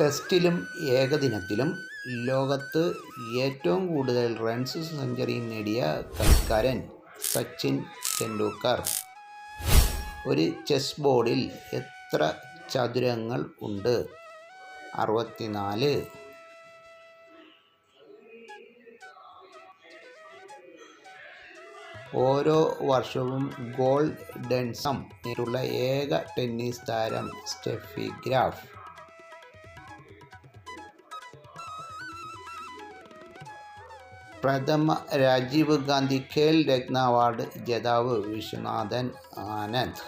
ടെസ്റ്റിലും ഏകദിനത്തിലും ലോകത്ത് ഏറ്റവും കൂടുതൽ റൺസ് സെഞ്ചുറി നേടിയ കളിക്കാരൻ സച്ചിൻ ടെണ്ടുൽക്കർ. ഒരു ചെസ് ബോർഡിൽ എത്ര ചതുരങ്ങൾ ഉണ്ട്? അറുപത്തിനാല് ഓരോ വർഷവും ഗോൾഡൻസം നേരിട്ടുള്ള ഏക ടെന്നീസ് താരം സ്റ്റെഫി ഗ്രാഫ്. പ്രഥമ രാജീവ് ഗാന്ധി ഖേൽ രത്ന അവാർഡ് ജേതാവ് വിശ്വനാഥൻ ആനന്ദ്.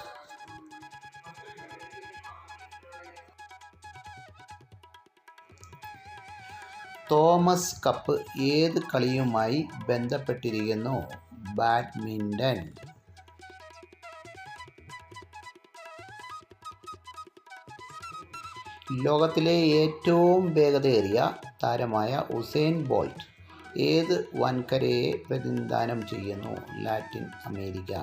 തോമസ് കപ്പ് ഏത് കളിയുമായി ബന്ധപ്പെട്ടിരിക്കുന്നു? ബാഡ്മിന്റൺ ലോകത്തിലെ ഏറ്റവും വേഗതയേറിയ താരമായ ഉസൈൻ ബോൾട്ട് ഏത് വൻകരയെ പ്രതിനിധാനം ചെയ്യുന്നു? Latin America.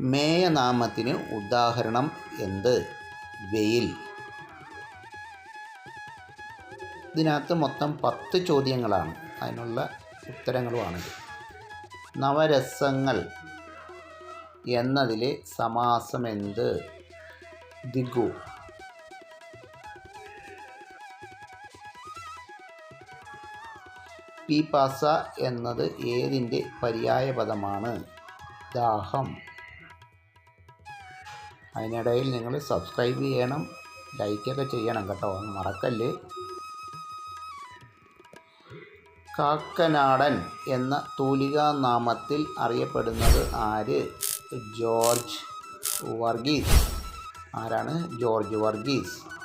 മേയനാമത്തിന് ഉദാഹരണം എന്ത്? വെയിൽ. ഇതിനകത്ത് മൊത്തം പത്ത് ചോദ്യങ്ങളാണ്. അതിനുള്ള ഉത്തരങ്ങളുമാണിത് നവരസങ്ങൾ എന്നതിലെ സമാസം എന്ത് ദിഗു പീപാസ എന്നത് ഏതിന്റെ പര്യായപദമാണ്? ദാഹം. അതിനിടയിൽ നിങ്ങൾ സബ്സ്ക്രൈബ് ചെയ്യണം ലൈക്കൊക്കെ ചെയ്യണം കേട്ടോ. മറക്കല്ല്? കാക്കനാടൻ എന്ന തൂലികാനാമത്തിൽ അറിയപ്പെടുന്നത് ആര്? ജോർജ് വർഗീസ്. ആരാണ്? ജോർജ് വർഗീസ്.